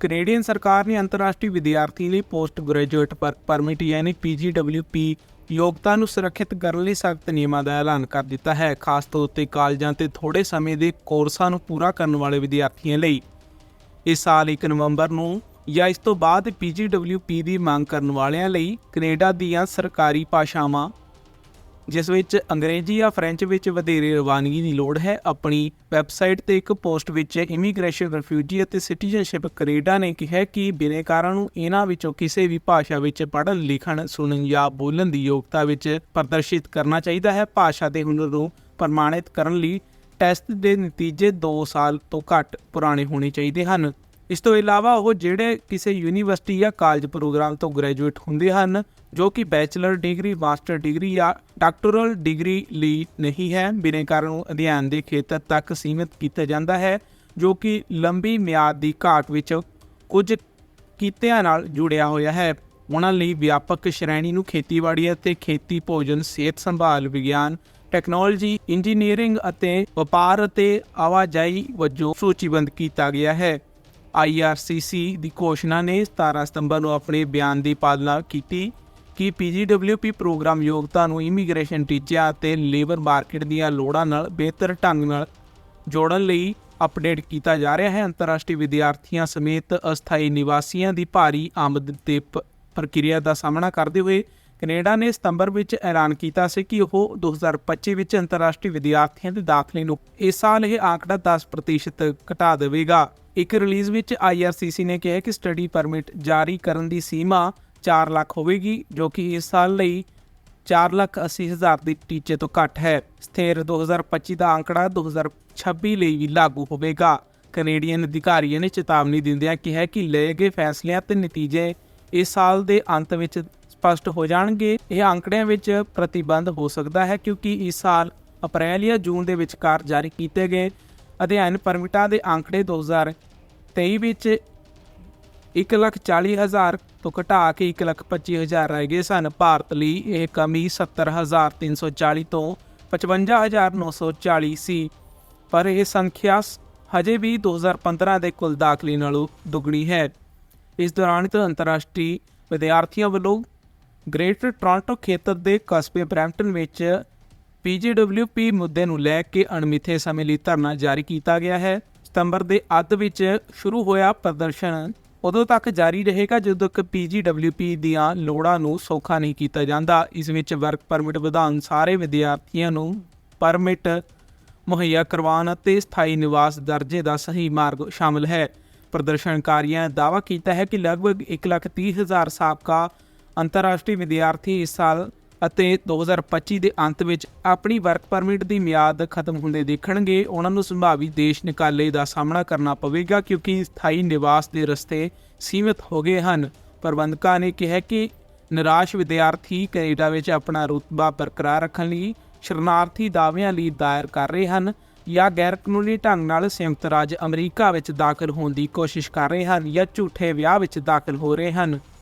Canadian ਸਰਕਾਰ ਨੇ ਅੰਤਰਰਾਸ਼ਟਰੀ ਵਿਦਿਆਰਥੀ ਲਈ ਪੋਸਟ ਗ੍ਰੈਜੂਏਟ ਪਰਮਿਟ ਯਾਨੀ PGWP ਯੋਗਤਾ ਨੂੰ ਸੁਰੱਖਿਅਤ ਕਰਨ ਲਈ ਸਖਤ ਨਿਯਮਾਂ ਦਾ ਐਲਾਨ ਕਰ ਦਿੱਤਾ ਹੈ, ਖਾਸ ਤੌਰ ਤੇ ਕਾਲਜਾਂ ਤੇ ਥੋੜੇ ਸਮੇਂ ਦੇ ਕੋਰਸਾਂ ਨੂੰ ਪੂਰਾ ਕਰਨ ਵਾਲੇ ਵਿਦਿਆਰਥੀਆਂ ਲਈ। ਇਸ ਸਾਲ 1 ਨਵੰਬਰ ਨੂੰ ਜਾਂ ਇਸ ਤੋਂ ਬਾਅਦ PGWP ਦੀ ਮੰਗ ਕਰਨ ਵਾਲਿਆਂ ਲਈ ਕੈਨੇਡਾ ਦੀਆਂ ਸਰਕਾਰੀ ਭਾਸ਼ਾਵਾਂ ਜਿਸ ਵਿੱਚ ਅੰਗਰੇਜ਼ੀ ਜਾਂ ਫ੍ਰੈਂਚ ਵਿੱਚ ਵਧੇਰੇ ਰਵਾਨਗੀ ਦੀ ਲੋੜ ਹੈ। ਆਪਣੀ ਵੈਬਸਾਈਟ ਤੇ ਇੱਕ ਪੋਸਟ ਵਿੱਚ ਇਮੀਗ੍ਰੇਸ਼ਨ, ਰਿਫਿਊਜੀ ਅਤੇ ਸਿਟੀਜ਼ਨਸ਼ਿਪ ਕੈਨੇਡਾ ਨੇ ਕਿਹਾ ਕਿ ਬਿਨੇਕਾਰਾਂ ਨੂੰ ਇਹਨਾਂ ਵਿੱਚੋਂ ਕਿਸੇ ਵੀ ਭਾਸ਼ਾ ਵਿੱਚ ਪੜ੍ਹਨ, ਲਿਖਣ, ਸੁਣਨ ਜਾਂ ਬੋਲਣ ਦੀ ਯੋਗਤਾ ਵਿੱਚ ਪ੍ਰਦਰਸ਼ਿਤ ਕਰਨਾ ਚਾਹੀਦਾ ਹੈ। ਭਾਸ਼ਾ ਦੇ ਹੁਨਰ ਨੂੰ ਪ੍ਰਮਾਣਿਤ ਕਰਨ ਲਈ ਟੈਸਟ ਦੇ ਨਤੀਜੇ 2 ਸਾਲ ਤੋਂ ਘੱਟ ਪੁਰਾਣੇ ਹੋਣੇ ਚਾਹੀਦੇ ਹਨ। ਇਸ ਤੋਂ ਇਲਾਵਾ ਉਹ ਜਿਹੜੇ ਕਿਸੇ ਯੂਨੀਵਰਸਿਟੀ ਜਾਂ ਕਾਲਜ ਪ੍ਰੋਗਰਾਮ ਤੋਂ ਗ੍ਰੈਜੂਏਟ ਹੁੰਦੇ ਹਨ, ਜੋ ਕਿ ਬੈਚਲਰ ਡਿਗਰੀ, ਮਾਸਟਰ ਡਿਗਰੀ ਜਾਂ ਡਾਕਟੋਰਲ ਡਿਗਰੀ ਲਈ ਨਹੀਂ ਹੈ ਬਿਨੇਕਾਰਾਂ ਨੂੰ ਅਧਿਐਨ ਦੇ ਖੇਤਰ ਤੱਕ ਸੀਮਿਤ ਕੀਤਾ ਜਾਂਦਾ ਹੈ, ਜੋ ਕਿ ਲੰਬੀ ਮਿਆਦ ਦੀ ਘਾਟ ਵਿੱਚ ਕੁਝ ਕਿੱਤਿਆਂ ਨਾਲ ਜੁੜਿਆ ਹੋਇਆ ਹੈ। ਉਹਨਾਂ ਲਈ ਵਿਆਪਕ ਸ਼੍ਰੇਣੀ ਨੂੰ ਖੇਤੀਬਾੜੀ ਅਤੇ ਖੇਤੀ ਭੋਜਨ, ਸਿਹਤ ਸੰਭਾਲ, ਵਿਗਿਆਨ, ਟੈਕਨੋਲੋਜੀ, ਇੰਜੀਨੀਅਰਿੰਗ ਅਤੇ ਵਪਾਰ ਅਤੇ ਆਵਾਜਾਈ ਵਜੋਂ ਸੂਚੀਬੱਧ ਕੀਤਾ ਗਿਆ ਹੈ। IRCC ਦੀ ਘੋਸ਼ਣਾ ਨੇ 17 ਸਤੰਬਰ ਨੂੰ ਆਪਣੇ ਬਿਆਨ ਦੀ ਪਾਲਣਾ ਕੀਤੀ ਕਿ PGWP ਪ੍ਰੋਗਰਾਮ ਯੋਗਤਾ ਨੂੰ ਇਮੀਗ੍ਰੇਸ਼ਨ ਟੀਚਿਆਂ ਅਤੇ ਲੇਬਰ ਮਾਰਕੀਟ ਦੀਆਂ ਲੋੜਾਂ ਨਾਲ ਬਿਹਤਰ ਢੰਗ ਨਾਲ ਜੋੜਨ ਲਈ ਅਪਡੇਟ ਕੀਤਾ ਜਾ ਰਿਹਾ ਹੈ। ਅੰਤਰਰਾਸ਼ਟਰੀ ਵਿਦਿਆਰਥੀਆਂ ਸਮੇਤ ਅਸਥਾਈ ਨਿਵਾਸੀਆਂ ਦੀ ਭਾਰੀ ਆਮਦ ਤੇ ਪ- ਪ੍ਰਕਿਰਿਆ ਦਾ ਸਾਹਮਣਾ ਕਰਦੇ ਹੋਏ ਕੈਨੇਡਾ ਨੇ ਸਤੰਬਰ ਵਿੱਚ ਐਲਾਨ ਕੀਤਾ ਸੀ ਕਿ ਉਹ 2025 ਵਿੱਚ ਅੰਤਰਰਾਸ਼ਟਰੀ ਵਿਦਿਆਰਥੀਆਂ ਦੇ ਦਾਖਲੇ ਨੂੰ ਇਸ ਸਾਲ ਇਹ ਆંકੜਾ 10% ਘਟਾ ਦੇਵੇਗਾ। ਇੱਕ ਰਿਲੀਜ਼ ਵਿੱਚ IRCC ਨੇ ਕਿਹਾ ਕਿ ਸਟੱਡੀ ਪਰਮਿਟ ਜਾਰੀ ਕਰਨ ਦੀ ਸੀਮਾ 4 ਲੱਖ ਹੋਵੇਗੀ, ਜੋ ਕਿ ਇਸ ਸਾਲ ਲਈ 4 ਲੱਖ 80 ਹਜ਼ਾਰ ਦੀ ਟੀਚੇ ਤੋਂ ਘੱਟ ਹੈ। ਸਥਿਰ 2025 ਦਾ ਅੰਕੜਾ 2026 ਲਈ ਵੀ ਲਾਗੂ ਹੋਵੇਗਾ। ਕੈਨੇਡੀਅਨ ਅਧਿਕਾਰੀਆਂ ਨੇ ਚੇਤਾਵਨੀ ਦਿੰਦਿਆਂ ਕਿਹਾ ਕਿ ਲਏ ਗਏ ਫੈਸਲਿਆਂ ਤੇ ਨਤੀਜੇ ਇਸ ਸਾਲ ਦੇ ਅੰਤ ਵਿੱਚ ਸਪਸ਼ਟ ਹੋ ਜਾਣਗੇ। ਇਹ ਅੰਕੜਿਆਂ ਵਿੱਚ ਪ੍ਰਤੀਬੰਧ ਹੋ ਸਕਦਾ ਹੈ ਕਿਉਂਕਿ ਇਸ ਸਾਲ ਅਪ੍ਰੈਲ ਜਾਂ ਜੂਨ ਦੇ ਵਿਚਕਾਰ ਜਾਰੀ ਕੀਤੇ ਗਏ ਅਧਿਐਨ ਪਰਮਿਟਾਂ ਦੇ ਅੰਕੜੇ 2023 ਵਿੱਚ 140000 ਤੋਂ ਘਟਾ ਕੇ 125000 ਰਹਿ ਗਏ ਸਨ। ਭਾਰਤ ਲਈ ਇਹ ਕਮੀ 70340 ਤੋਂ 55940 ਸੀ ਪਰ ਇਹ ਸੰਖਿਆ ਸ- ਹਜੇ ਵੀ 2015 ਦੇ ਕੁੱਲ ਦਾਖਲੇ ਨਾਲੋਂ ਦੁੱਗਣੀ ਹੈ। ਇਸ ਦੌਰਾਨ ਅੰਤਰਰਾਸ਼ਟਰੀ ਵਿਦਿਆਰਥੀਆਂ ਵੱਲੋਂ ਗ੍ਰੇਟਰ ਟੋਰਾਂਟੋ ਖੇਤਰ ਦੇ ਕਸਬੇ ਬਰੈਂਪਟਨ ਵਿੱਚ PGWP ਮੁੱਦੇ ਨੂੰ ਲੈ ਕੇ ਅਣਮਿੱਥੇ ਸਮੇਂ ਲਈ ਧਰਨਾ ਜਾਰੀ ਕੀਤਾ ਗਿਆ ਹੈ। ਸਤੰਬਰ ਦੇ ਅੱਧ ਵਿੱਚ ਸ਼ੁਰੂ ਹੋਇਆ ਪ੍ਰਦਰਸ਼ਨ। ਉਦੋਂ ਤੱਕ ਜਾਰੀ ਰਹੇਗਾ ਜਦੋਂ ਤੱਕ PGWP ਦੀਆਂ ਲੋੜਾਂ ਨੂੰ ਸੌਖਾ ਨਹੀਂ ਕੀਤਾ ਜਾਂਦਾ। ਇਸ ਵਿੱਚ ਵਰਕ ਪਰਮਿਟ ਵਧਾਉਣ ਸਾਰੇ ਵਿਦਿਆਰਥੀਆਂ ਨੂੰ ਪਰਮਿਟ ਮੁਹੱਈਆ ਕਰਵਾਉਣ ਅਤੇ ਸਥਾਈ ਨਿਵਾਸ ਦਰਜੇ ਦਾ ਸਹੀ ਮਾਰਗ ਸ਼ਾਮਲ ਹੈ। ਪ੍ਰਦਰਸ਼ਨਕਾਰੀਆਂ ਨੇ ਦਾਅਵਾ ਕੀਤਾ ਹੈ ਕਿ ਲਗਭਗ 1,30,000 ਸਾਬਕਾ ਅੰਤਰਰਾਸ਼ਟਰੀ ਵਿਦਿਆਰਥੀ ਇਸ ਸਾਲ ਅਤੇ 2025 ਦੇ ਅੰਤ ਵਿੱਚ ਆਪਣੀ ਵਰਕ ਪਰਮਿਟ ਦੀ ਮਿਆਦ ਖਤਮ ਹੁੰਦੇ ਦੇਖਣਗੇ। ਉਹਨਾਂ ਨੂੰ ਸੰਭਾਵੀ ਦੇਸ਼ ਨਿਕਾਲੇ ਦਾ ਸਾਹਮਣਾ ਕਰਨਾ ਪਵੇਗਾ ਕਿਉਂਕਿ ਸਥਾਈ ਨਿਵਾਸ ਦੇ ਰਸਤੇ ਸੀਮਿਤ ਹੋ ਗਏ ਹਨ। ਪ੍ਰਬੰਧਕਾਂ ਨੇ ਕਿਹਾ ਕਿ ਨਿਰਾਸ਼ ਵਿਦਿਆਰਥੀ ਕੈਨੇਡਾ ਵਿੱਚ ਆਪਣਾ ਰੁਤਬਾ ਬਰਕਰਾਰ ਰੱਖਣ ਲਈ ਸ਼ਰਨਾਰਥੀ ਦਾਅਵਿਆਂ ਲਈ ਦਾਇਰ ਕਰ ਰਹੇ ਹਨ ਜਾਂ ਗੈਰ ਕਾਨੂੰਨੀ ਢੰਗ ਨਾਲ ਸੰਯੁਕਤ ਰਾਜ ਅਮਰੀਕਾ ਵਿੱਚ ਦਾਖਲ ਹੋਣ ਦੀ ਕੋਸ਼ਿਸ਼ ਕਰ ਰਹੇ ਹਨ ਜਾਂ ਝੂਠੇ ਵਿਆਹ ਵਿੱਚ ਦਾਖਲ ਹੋ ਰਹੇ ਹਨ।